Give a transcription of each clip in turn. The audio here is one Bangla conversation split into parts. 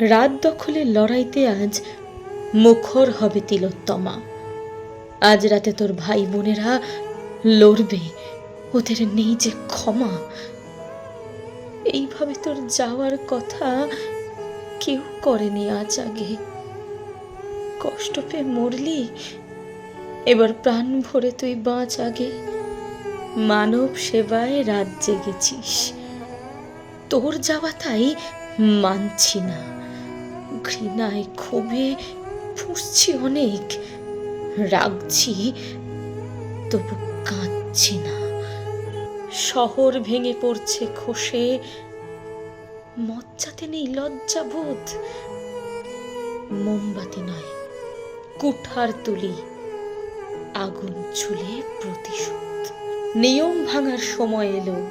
রাত দখলের লড়াইতে আজ মুখর হবে তিলোত্তমা। আজ রাতে তোর ভাই বোনেরা লড়বে ওদের নেই যে ক্ষমা। এইভাবে তোর যাওয়ার কথা কেউ করেনি আজ আগে। কষ্ট পেয়ে মরলি, এবার প্রাণ ভরে তুই বাঁচ আগে। মানব সেবায় রাত জেগেছিস। তোর যাওয়া তাই মানছি না। ঘৃণায় ক্ষোভে ফুসছি অনেক। রাগছি, তবু কাঁদছি না। শহর ভেঙে পড়ছে খসে। মজ্জাতে নেই লজ্জাবোধ। মোমবাতি নয়, কুঠার তুলি। আগুন ছুলে প্রতিশোধ। নিয়ম ভাঙার সময় এলো।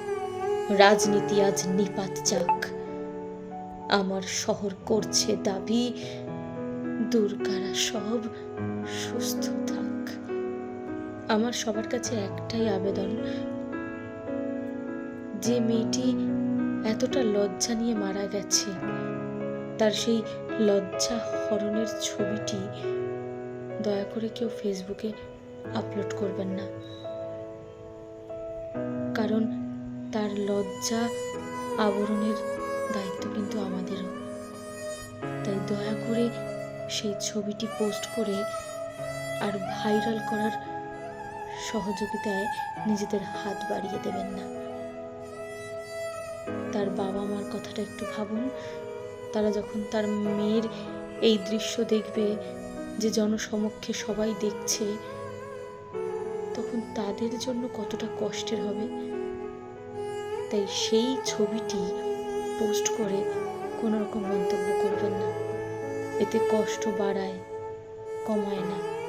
রাজনীতি আজ নিপাত যাক। আমার শহর করছে দাবি। দুর্গারা সব সুস্থ থাক। আমার সবার কাছে একটাই আবেদন। যে মেয়েটি এতটা লজ্জা নিয়ে মারা গেছে, তার সেই লজ্জা হরণের ছবিটি দয়া করে কেউ ফেসবুকে আপলোড করবেন না। কারণ তার লজ্জা আবরণের দায়িত্ব কিন্তু আমাদেরও তাই দয়া করে সেই ছবিটি পোস্ট করে আর ভাইরাল করার সহযোগিতায় নিজেদের হাত বাড়িয়ে দেবেন না। তার বাবা মার কথাটা একটু ভাবুন। তারা যখন তার মেয়ের এই দৃশ্য দেখবে, যে জনসমক্ষে সবাই দেখছে, তখন তাদের জন্য কতটা কষ্টের হবে। তাই সেই ছবিটি পোস্ট করে কোনো রকম মন্তব্য করবেন না। এতে কষ্ট বাড়ায় কমায় না।